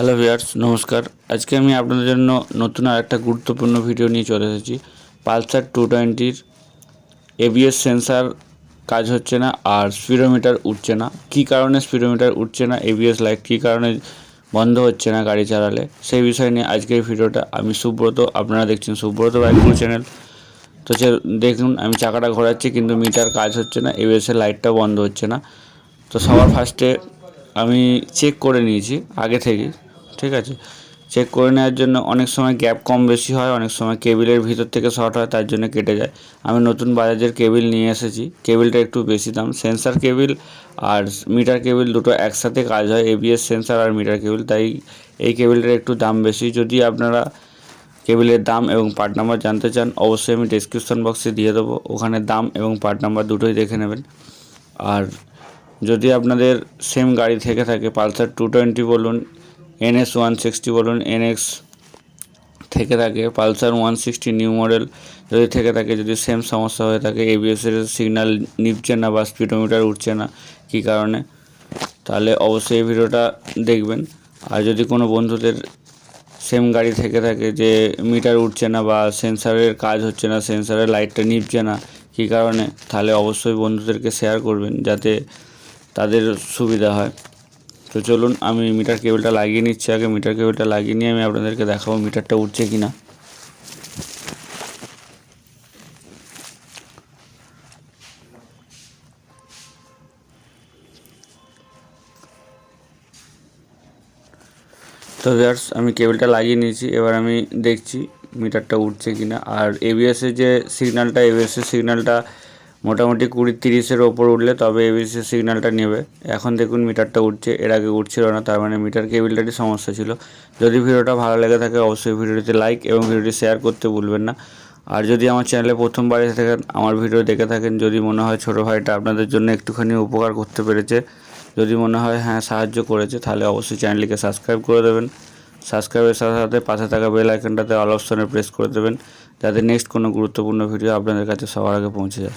Hello viewers নমস্কার। আজকে আমি আপনাদের জন্য নতুন আর একটা গুরুত্বপূর্ণ ভিডিও নিয়ে চলে এসেছি। পালসার টু টোয়েন্টির এবিএস সেন্সার কাজ হচ্ছে না আর স্পিডোমিটার উঠছে না। কী কারণে স্পিডোমিটার উঠছে না এবিএস লাইট কী কারণে বন্ধ হচ্ছে না গাড়ি চালালে? সেই বিষয় নিয়ে আজকের ভিডিওটা আমি সুব্রত, আপনারা দেখছেন সুব্রত বাইকগুলো চ্যানেল তো সে দেখুন, আমি চাকাটা ঘোরাচ্ছি কিন্তু মিটার কাজ হচ্ছে না এবিএসের লাইটটা বন্ধ হচ্ছে না। তো সবার ফার্স্টে আমি চেক করে নিয়েছি, আগে থেকে ঠিক আছে? চেক করে নেওয়ার জন্য অনেক সময় গ্যাপ কম বেশি হয়, অনেক সময় কেবিলের ভিতর থেকে শর্ট হয়, তার জন্য কেটে যায়। আমি নতুন বাজাজের কেবিল নিয়ে এসেছি। কেবিলটা একটু বেশি দাম। সেন্সার কেবিল আর মিটার কেবিল দুটো একসাথে কাজ হয় এবিএস সেন্সার আর মিটার কেবিল। তাই এই কেবিলটার একটু দাম বেশি। যদি আপনারা কেবিলের দাম এবং পার্ট নাম্বার জানতে চান, অবশ্যই আমি ডিসক্রিপশন বক্সে দিয়ে দেবো। ওখানে দাম এবং পার্ট নাম্বার দুটোই দেখে নেবেন। আর যদি আপনাদের সেম গাড়ি থেকে থাকে, পালসার টু টোয়েন্টি বলুন এনএস ওয়ান সিক্সটি বলুন, এনএক্স থেকে থাকে, Pulsar one sixty new model, যদি থেকে থাকে, যদি সেম সমস্যা হয়ে থাকে এবিএসের সিগন্যাল নিচ্ছে না বা স্পিডোমিটার উঠছে না, কী কারণে? তাহলে অবশ্যই এই ভিডিওটা দেখবেন। আর যদি কোনো বন্ধুদের সেম গাড়ি থেকে থাকে যে মিটার উঠছে না বা সেন্সারের কাজ হচ্ছে না সেন্সারের লাইটটা নিভছে না, কী কারণে? তাহলে অবশ্যই বন্ধুদেরকে শেয়ার করবেন, যাতে তাদের সুবিধা হয়। তো চলুন, আমি মিটার কেবলটা লাগিয়ে নিচ্ছি আগে। মিটার কেবলটা লাগিয়ে নিয়ে আমি আপনাদেরকে দেখাবো মিটারটা উঠছে কি না তো ভিউয়ার্স আমি কেবলটা লাগিয়ে নিয়েছি। এবার আমি দেখছি মিটারটা উঠছে কি না আর এবিএসের যে সিগন্যালটা এবিএসের সিগন্যালটা মোটামুটি কুড়ি তিরিশের ওপর উঠলে তবে এবিসি সিগন্যালটা নেবে। এখন দেখুন মিটারটা উঠছে, এর আগে উঠছিল না, তার মানে মিটার কেবিলটারই সমস্যা ছিল। যদি ভিডিওটা ভালো লেগে থাকে অবশ্যই ভিডিওটিতে লাইক এবং ভিডিওটি শেয়ার করতে ভুলবেন না। আর যদি আমার চ্যানেলে প্রথমবার এসে থাকেন, আমার ভিডিও দেখে থাকেন, যদি মনে হয় ছোটো ভাইটা আপনাদের জন্য একটুখানি উপকার করতে পেরেছে, যদি মনে হয় হ্যাঁ সাহায্য করেছে, তাহলে অবশ্যই চ্যানেলটিকে সাবস্ক্রাইব করে দেবেন। সাবস্ক্রাইবের সাথে সাথে পাশে থাকা বেল আইকনটাতে অল অপশনে প্রেস করে দেবেন, যাতে নেক্সট কোনো গুরুত্বপূর্ণ ভিডিও আপনাদের কাছে সবার আগে পৌঁছে যায়।